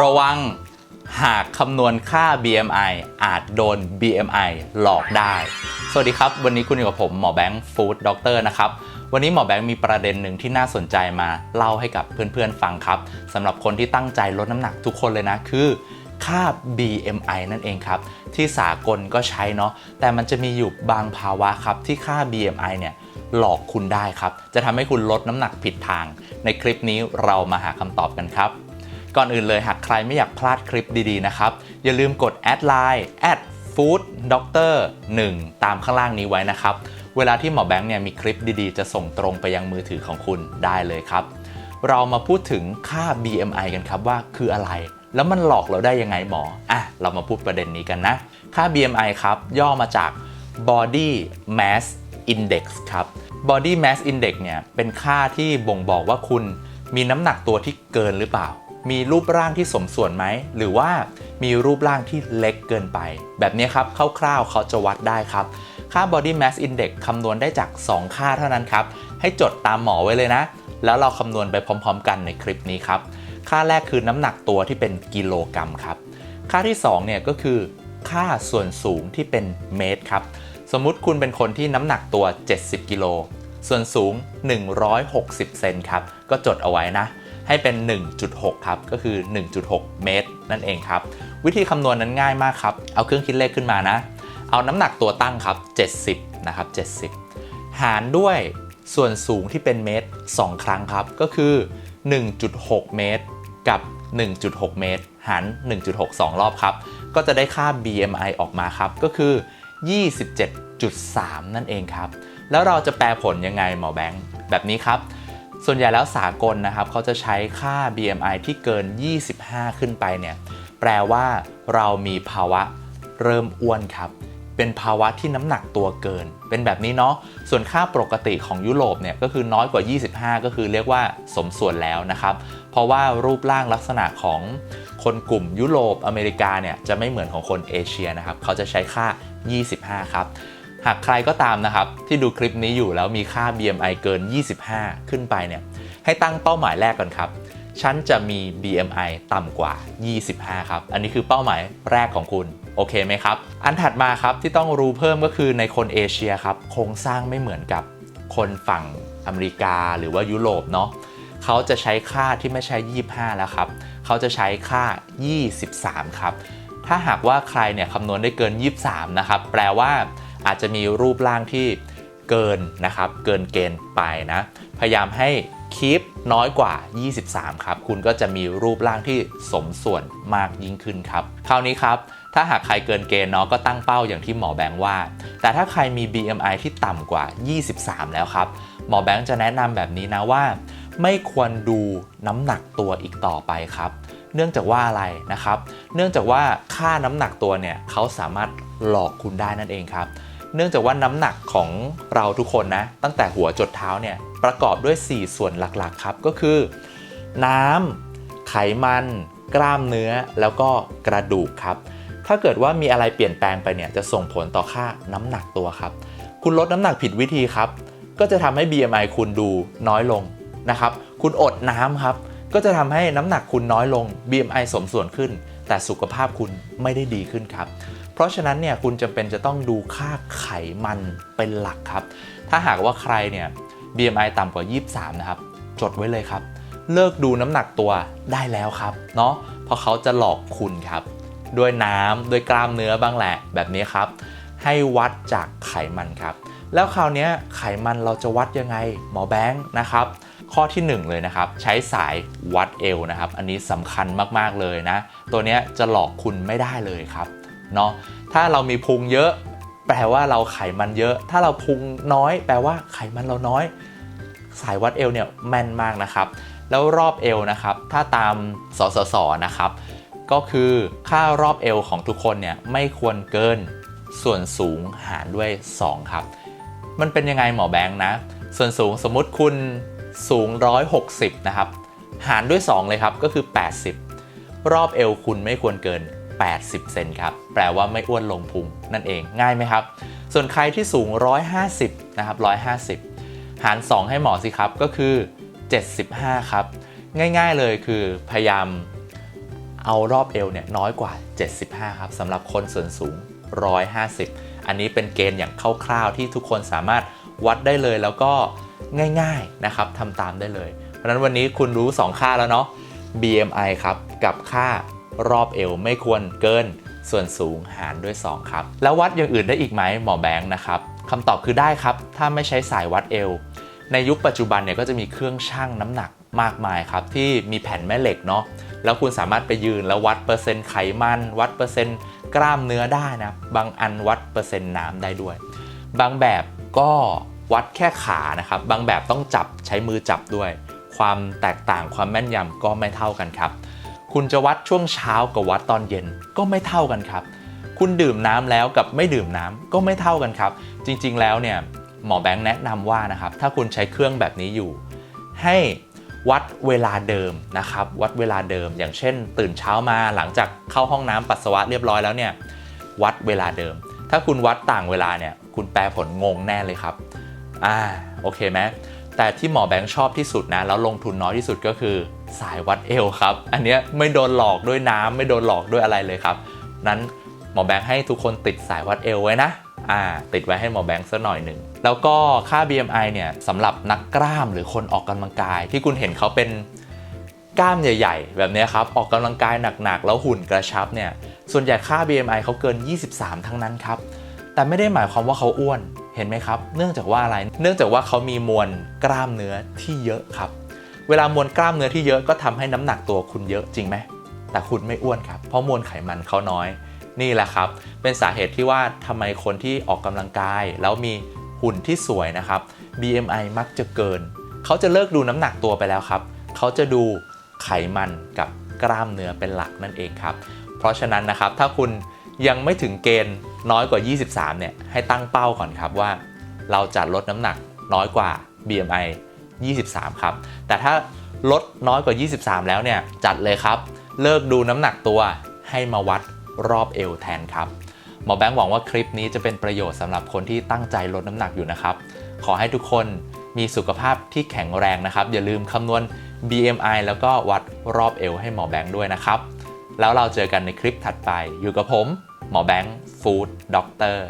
ระวังหากคำนวณค่า BMI อาจโดน BMI หลอกได้ สวัสดีครับ วันนี้คุณอยู่กับผมหมอแบงค์ฟู้ดด็อกเตอร์นะครับ วันนี้หมอแบงค์มีประเด็นหนึ่งที่น่าสนใจมาเล่าให้กับเพื่อนๆฟังครับสำหรับคนที่ตั้งใจลดน้ำหนักทุกคนเลยนะ คือค่า BMI นั่นเองครับ ที่สากลก็ใช้เนาะแต่มันจะมีอยู่บางภาวะครับ ที่ค่า BMI เนี่ยหลอกคุณได้ครับ จะทำให้คุณลดน้ำหนักผิดทาง ในคลิปนี้เรามาหาคำตอบกันครับ ก่อนอื่นเลยหากใครไม่อยากพลาดคลิปดีๆนะครับ อย่าลืมกดแอดไลน์ at food doctor 1ตามข้างล่างนี้ไว้นะครับ เวลาที่หมอแบงค์เนี่ยมีคลิปดีๆ จะส่งตรงไปยังมือถือของคุณได้เลยครับ เรามาพูดถึงค่า BMI กันครับว่าคืออะไร แล้วมันหลอกเราได้ยังไงหมออะเรามาพูดประเด็นนี้กันนะ ค่า BMI ครับ ย่อมาจาก Body Mass Index ครับ Body Mass Index เนี่ยเป็นค่าที่บ่งบอกว่าคุณมีน้ำหนักตัวที่เกินหรือเปล่า มีรูปร่างที่สมส่วนไหม หรือว่ามีรูปร่างที่เล็กเกินไป แบบนี้ครับคร่าวๆเขาจะวัดได้ครับ ค่า Body Mass Index คำนวณได้จาก 2 ค่าเท่านั้นครับ ให้จดตามหมอไว้เลยนะ แล้วเราคำนวณไปพร้อมๆ กันในคลิปนี้ครับ ค่าแรกคือน้ำหนักตัวที่เป็นกิโลกรัมครับ ค่าที่2เนี่ยก็คือ ค่าส่วนสูงที่เป็นเมตรครับ สมมุติคุณเป็นคนที่น้ำหนักตัว 70 กิโล ส่วนสูง 160 เซนครับ ก็จดเอาไว้นะ ให้เป็น 1.6 ครับ ก็คือ 1.6 เมตร นั่นเองครับ วิธีคำนวณนั้นง่ายมากครับ เอาเครื่องคิดเลขขึ้นมานะ เอาน้ำหนักตัวตั้งครับ 70 นะครับ 70 หารด้วยส่วนสูงที่เป็นเมตร 2 ครั้งครับ ก็คือ 1.6 เมตร กับ 1.6 เมตร หาร 1.6 2 รอบครับ ก็จะได้ค่า BMI ออกมาครับ ก็คือ 27.3 นั่นเองครับ แล้วเราจะแปลผลยังไงหมอแบงค์ แบบนี้ครับ ส่วนใหญ่แล้วสากลนะครับเขาจะใช้ค่า BMI ที่เกิน 25 ขึ้นไปเนี่ยแปลว่าเรามีภาวะเริ่มอ้วนครับ เป็นภาวะที่น้ำหนักตัวเกิน เป็นแบบนี้เนาะส่วนค่าปกติของยุโรปเนี่ยก็คือน้อยกว่า 25 ก็คือเรียกว่าสมส่วนแล้วนะครับ เพราะว่ารูปร่างลักษณะของคนกลุ่มยุโรปอเมริกาเนี่ยจะไม่เหมือนของคนเอเชียนะครับเขาจะใช้ค่า 25 ครับ หากใครก็ตามนะครับ ที่ดูคลิปนี้อยู่แล้วมีค่า BMI เกิน 25 ขึ้นไปเนี่ยให้ตั้งเป้าหมายแรกก่อนครับ ฉันจะมี BMI ต่ำกว่า 25 ครับ อันนี้คือเป้าหมายแรกของคุณ โอเคไหมครับ อันถัดมาครับที่ต้องรู้เพิ่มก็คือในคนเอเชียครับ โครงสร้างไม่เหมือนกับคนฝั่งอเมริกาหรือว่ายุโรปเนาะเขาจะใช้ค่าที่ไม่ใช่ 25 แล้วครับ เขาจะใช้ค่า 23 ครับ ถ้าหากว่าใครเนี่ยคำนวณได้เกิน 23 นะครับ แปลว่า อาจจะมีรูปร่างที่เกินนะครับ เกินเกณฑ์ไปนะ พยายามให้คีปน้อยกว่า 23 ครับ คุณก็จะมีรูปร่างที่สมส่วนมากยิ่งขึ้นครับ คราวนี้ครับ ถ้าหากใครเกินเกณฑ์เนาะก็ตั้งเป้าอย่างที่หมอแบงค์ว่า แต่ถ้าใครมี BMI ที่ต่ำกว่า 23 แล้วครับ หมอแบงค์จะแนะนำแบบนี้นะว่า ไม่ควรดูน้ำหนักตัวอีกต่อไปครับ เนื่องจากว่าอะไรนะครับ เนื่องจากว่าค่าน้ำหนักตัวเนี่ยเขาสามารถหลอกคุณได้นั่นเองครับ เนื่องจากว่าน้ำหนักของเราทุกคนนะ ตั้งแต่หัวจดเท้าเนี่ยประกอบด้วย 4 ส่วนหลักๆครับ ก็คือ น้ำไขมัน กล้ามเนื้อแล้วก็กระดูกครับ ถ้าเกิดว่ามีอะไรเปลี่ยนแปลงไปเนี่ยจะส่งผลต่อค่าน้ำหนักตัวครับ คุณลดน้ำหนักผิดวิธีครับ ก็จะทำให้ BMI คุณดูน้อยลงนะครับ คุณอดน้ำครับ ก็จะทำให้น้ำหนักคุณน้อยลง BMI สมส่วนขึ้น แต่สุขภาพคุณไม่ได้ดีขึ้นครับ เพราะฉะนั้นเนี่ยคุณจำเป็นจะต้องดูค่าไขมันเป็นหลักครับ ถ้าหากว่าใครเนี่ย BMI ต่ำกว่า 23 นะครับ จดไว้เลยครับ เลิกดูน้ำหนักตัวได้แล้วครับเนาะเพราะเขาจะหลอกคุณครับ ด้วยน้ำด้วยกล้ามเนื้อบ้างแหละแบบนี้ครับ ให้วัดจากไขมันครับ แล้วคราวนี้ไขมันเราจะวัดยังไงหมอแบงค์นะครับ ข้อที่ 1 เลยนะครับ ใช้สายวัดเอวนะครับ อันนี้สำคัญมากๆเลยนะ ตัวนี้จะหลอกคุณไม่ได้เลยครับ เนาะถ้าเรามีพุงเยอะ แปลว่าเราไขมันเยอะ ถ้าเราพุงน้อย แปลว่าไขมันเราน้อย สายวัดเอวเนี่ยแม่นมากนะครับ แล้วรอบเอวนะครับ ถ้าตามสสสนะครับ ก็คือค่ารอบเอวของทุกคนเนี่ยไม่ควรเกินส่วนสูงหารด้วย 2 ครับ มันเป็นยังไงหมอแบงค์นะ ส่วนสูงสมมติคุณสูง 160 นะครับ หารด้วย 2 เลยครับ ก็คือ 80 รอบเอวคุณไม่ควรเกิน 80 เซนครับ แปลว่าไม่อ้วนลงพุงนั่นเอง ง่ายไหมครับ ส่วนใครที่สูง 150 นะครับ 150 หาร 2 ให้หมอสิครับ ก็คือ 75 ครับ ง่ายๆเลยคือพยายามเอารอบเอวเนี่ยน้อยกว่า 75 ครับสำหรับคนส่วนสูง 150 อันนี้เป็นเกณฑ์อย่างคร่าวๆ ที่ทุกคนสามารถวัดได้เลยแล้วก็ง่ายๆนะครับทำตามได้เลย เพราะฉะนั้นวันนี้คุณรู้ 2 ค่าแล้วเนาะ BMI ครับ กับค่า รอบเอวไม่ควรเกินส่วนสูงหารด้วย 2 ครับ แล้ววัดอย่างอื่นได้อีกไหมหมอแบงค์นะครับคำตอบคือได้ครับ ถ้าไม่ใช้สายวัดเอว ในยุคปัจจุบันเนี่ยก็จะมีเครื่องชั่งน้ำหนักมากมายครับ ที่มีแผ่นแม่เหล็กเนาะแล้วคุณสามารถไปยืนแล้ววัดเปอร์เซ็นต์ไขมัน วัดเปอร์เซ็นต์กล้ามเนื้อได้นะบางอันวัดเปอร์เซ็นต์น้ำได้ด้วย บางแบบก็วัดแค่ขานะครับ บางแบบต้องจับใช้มือจับด้วย ความแตกต่างความแม่นยำก็ไม่เท่ากันครับ คุณจะวัดช่วงเช้ากับวัดตอนเย็นก็ไม่เท่ากันครับ คุณดื่มน้ำแล้วกับไม่ดื่มน้ำก็ไม่เท่ากันครับ จริงๆแล้วเนี่ยหมอแบงค์แนะนำว่านะครับถ้าคุณใช้เครื่องแบบนี้อยู่ ให้วัดเวลาเดิมนะครับ วัดเวลาเดิม อย่างเช่น ตื่นเช้ามาหลังจากเข้าห้องน้ำปัสสาวะเรียบร้อยแล้วเนี่ยวัดเวลาเดิม ถ้าคุณวัดต่างเวลาเนี่ยคุณแปลผลงงแน่เลยครับอ่าโอเคไหมแต่ที่หมอแบงค์ชอบที่สุดนะแล้วลงทุนน้อยที่สุดก็คือ สายวัดเอวครับ อันเนี้ยไม่โดนหลอกด้วยน้ำไม่โดนหลอกด้วยอะไรเลยครับ นั้นหมอแบงค์ให้ทุกคนติดสายวัดเอวไว้นะอ่าติดไว้ให้หมอแบงค์สักหน่อยหนึ่ง แล้วก็ค่า BMI เนี่ยสำหรับนักกล้ามหรือคนออกกำลังกาย ที่คุณเห็นเขาเป็นกล้ามใหญ่ ๆ แบบนี้ครับ ออกกำลังกายหนักๆ แล้วหุ่นกระชับเนี่ย ส่วนใหญ่ค่า BMI เขาเกิน 23 ทั้งนั้นครับ แต่ไม่ได้หมายความว่าเขาอ้วน เห็นไหมครับ เนื่องจากว่าอะไร เนื่องจากว่าเขามีมวลกล้ามเนื้อที่เยอะครับ เวลามวลกล้ามเนื้อที่เยอะก็ทำให้น้ำหนักตัวคุณเยอะจริงไหม แต่คุณไม่อ้วนครับ เพราะมวลไขมันเขาน้อย นี่แหละครับ เป็นสาเหตุที่ว่าทำไมคนที่ออกกำลังกาย แล้วมีหุ่นที่สวยนะครับ BMI มักจะเกิน เขาจะเลิกดูน้ำหนักตัวไปแล้วครับ เขาจะดูไขมันกับกล้ามเนื้อเป็นหลักนั่นเองครับ เพราะฉะนั้นนะครับ ถ้าคุณยังไม่ถึงเกณฑ์น้อยกว่า 23 เนี่ย ให้ตั้งเป้าก่อนครับว่า เราจะลดน้ำหนักน้อยกว่า BMI 23 ครับ แต่ถ้าลดน้อยกว่า 23 แล้วเนี่ยจัดเลยครับ เลิกดูน้ำหนักตัวให้มาวัดรอบเอวแทนครับหมอแบงค์หวังว่าคลิปนี้จะเป็นประโยชน์สำหรับคนที่ตั้งใจลดน้ำหนักอยู่นะครับ ขอให้ทุกคนมีสุขภาพที่แข็งแรงนะครับ อย่าลืมคำนวณ BMI แล้วก็วัดรอบเอวให้หมอแบงค์ด้วยนะครับ แล้วเราเจอกันในคลิปถัดไป อยู่กับผม หมอแบงค์ฟู้ดด็อกเตอร์